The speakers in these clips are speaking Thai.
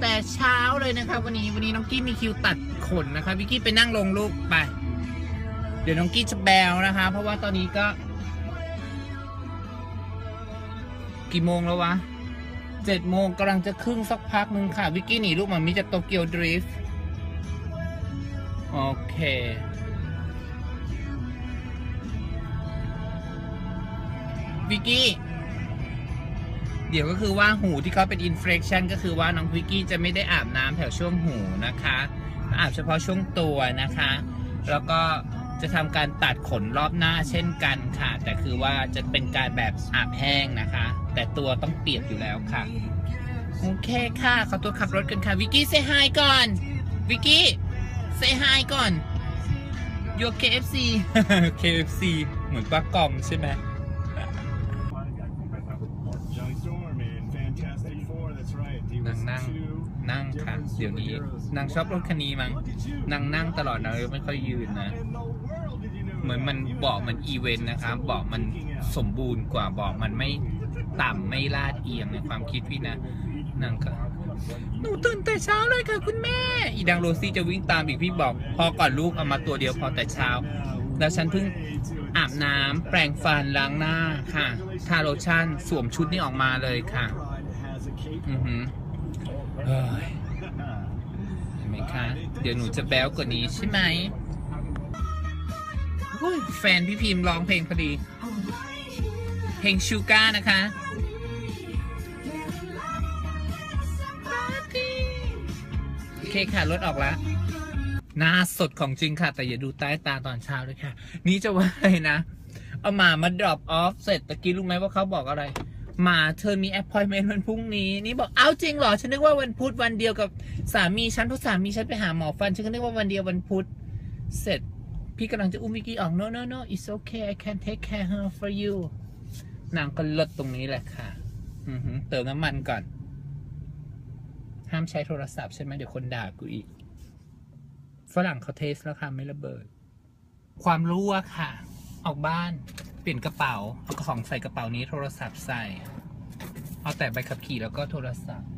แต่เช้าเลยนะคะ วันนี้วันนี้น้องกี้มีคิวตัดขนนะคะวิกกี้ไปนั่งลงลูกไป เดี๋ยวน้องกี้จะแบวนะคะ เพราะว่าตอนนี้ก็ กี่โมงแล้ววะเจ็ดโมงกำลังจะครึ่งสักพักหนึ่งค่ะวิกกี้หนีลูกมันมีจากโตเกียวดริฟต์โอเค วิกกี้ เดี๋ยวก็คือว่าหูที่เขาเป็นอินเฟ t ชันก็คือว่าน้องวิกกี้จะไม่ได้อาบน้ำแถวช่วงหูนะคะ อาบเฉพาะช่วงตัวนะคะ แล้วก็จะทำการตัดขนรอบหน้าเช่นกันค่ะ แต่คือว่าจะเป็นการแบบอาบแห้งนะคะ แต่ตัวต้องเปียกอยู่แล้วค่ะ โอเคค่ะ ขอตัวขับรถกันค่ะ วิกกี้เซฮายก่อน วิกกี้เซฮายก่อนโย KFC KFC เหมือนปลากล่อมใช่ไหม นั่ was งนั่ง two นั่งค่ะ เดี๋ยวนี้ นางชอบรถคันนี้มั้ง Look at you. นางนั่งตลอดนะไม่ค่อยยืนนะ In the world did you know เหมือนมันเบาะมันอีเวนต์นะครับเบาะมันสมบูรณ์กว่าเบาะมันไม่ต่ำไม่ลาดเอียงในความคิดพี่นะนางก็หนูตื่นแต่เช้าเลยค่ะคุณแม่ อีดังโรซี่จะวิ่งตามอีกพี่บอก พอก่อนลูกเอามาตัวเดียวพอแต่เช้า แล้วฉันเพิ่งอาบน้ำแปรงฟันล้างหน้าค่ะ ทาโลชั่นสวมชุดนี้ออกมาเลยค่ะ อือหือเฮ้ยเห็นไหมคะ เดี๋ยวหนูจะแบ๊วกว่านี้ใช่ไหมอุ้ยแฟนพี่พิมพ์ร้องเพลงพอดี เพลงชูก้านะคะ โอเคค่ะ รถออกแล้วหน้าสดของจริงค่ะ แต่อย่าดูใต้ตาตอนเช้าเลยค่ะ นี่จะว่าอะไรนะ เอาหมามา drop off เสร็จตะกี้รู้ไหมว่าเขาบอกอะไรห มาเธอมี appointment วันพรุ่งนี้ นี่บอกเอาจริงเหรอ ฉันนึกว่าวันพุธวันเดียวกับสามีฉันเพราะสามีฉันไปหาหมอฟัน ฉันก็นึกว่าวันเดียววันพุธเสร็จ พี่กำลังจะอุ้มวิกกี้ออก no no no it's okay I can take care her for you นางก็ลดตรงนี้แหละค่ะอือเติมน้ำมันก่อน ห้ามใช้โทรศัพท์ใช่ไหมเดี๋ยวคนด่ากูอีก ฝรั่งเขาเทสแล้วค่ะไม่ระเบิด ความรู้อะค่ะ ออกบ้าน เปลี่ยนกระเป๋า เอาของใส่กระเป๋านี้โทรศัพท์ใส่ เอาแต่ใบขับขี่แล้วก็โทรศัพท์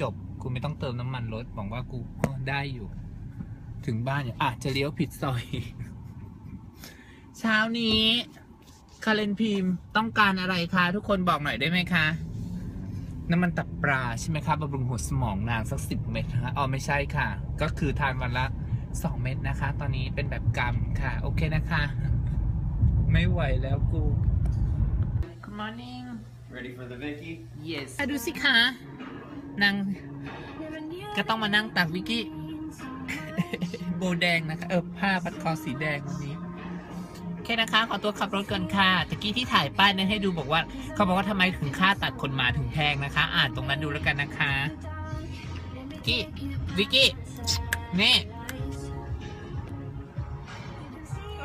จบ กูไม่ต้องเติมน้ำมันรถหวังว่ากูได้อยู่ ถึงบ้านเนี่อาจจะเลี้ยวผิดซอย เช้านี้ คาเลนพิมต้องการอะไรคะ ทุกคนบอกหน่อยได้ไหมคะ น้ำมันตับปลาใช่ไหมครับำรุงหัวสมองนานสักสิบเม็ดนะคะอ๋อไม่ใช่ค่ะ ก็คือทานวันละสองเม็ดนะคะ ตอนนี้เป็นแบบกำค่ะ โอเคนะคะ ไม่ไหวแล้วกู Good morning Ready for the Vicky? yes อะดูสิคะนางก็ต้องมานั่งตักวิกกี้โบแดงนะคะ เออ ผ้าพัดคอสีแดงวันนี้ โอเคนะคะ ขอตัวขับรถก่อนค่ะตะกี้ที่ถ่ายป้ายนั้นให้ดูบอกว่า เขาบอกว่าทำไมถึงค่าตัดขนหมาถึงแพงนะคะ อ่านตรงนั้นดูแล้วกันนะคะ วิกกี้วิกกี้นี่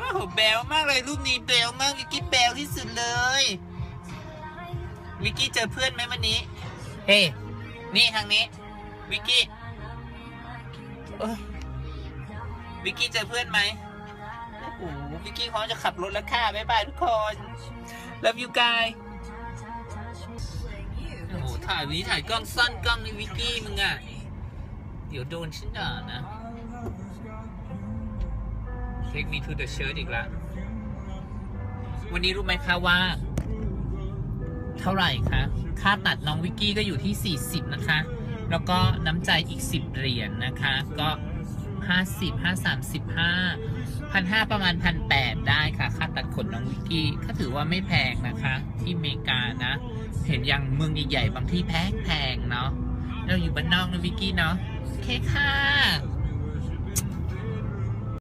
โอ้โหแบลมากเลยรูปนี้แบลมากวิกกี้แบลที่สุดเลยวิกกี้เจอเพื่อนไหมวันนี้ เฮ้นี่ทางนี้วิกกี้วิกกี้เจอเพื่อนไหมโอ้โหวิกกี้เขาจะขับรถแล้วค่ะบ๊ายบายทุกคน love you guys โอ้โหถ่ายวันนี้ถ่ายกล้องสั้นกล้องในวิกกี้มึงอะ เดี๋ยวโดนฉันด่านะ Take me to the church อีกแล้ววันนี้รู้ไหมคะว่า เท่าไหร่คะ ค่าตัดน้องวิกกี้ก็อยู่ที่ 40 นะคะ แล้วก็น้ำใจอีก 10 เหรียญนนะคะ ก็ 50 5 35พันห้าประมาณพันแปดได้ค่ะ ค่าตัดขนน้องวิกกี้ก็ถือว่าไม่แพงนะคะ ที่อเมริกานะ เห็นอย่างเมืองใหญ่ๆ บางที่แพงแพงเนาะเราอยู่บ้านนอกนะวิกกี้เนาะโอเคค่ะ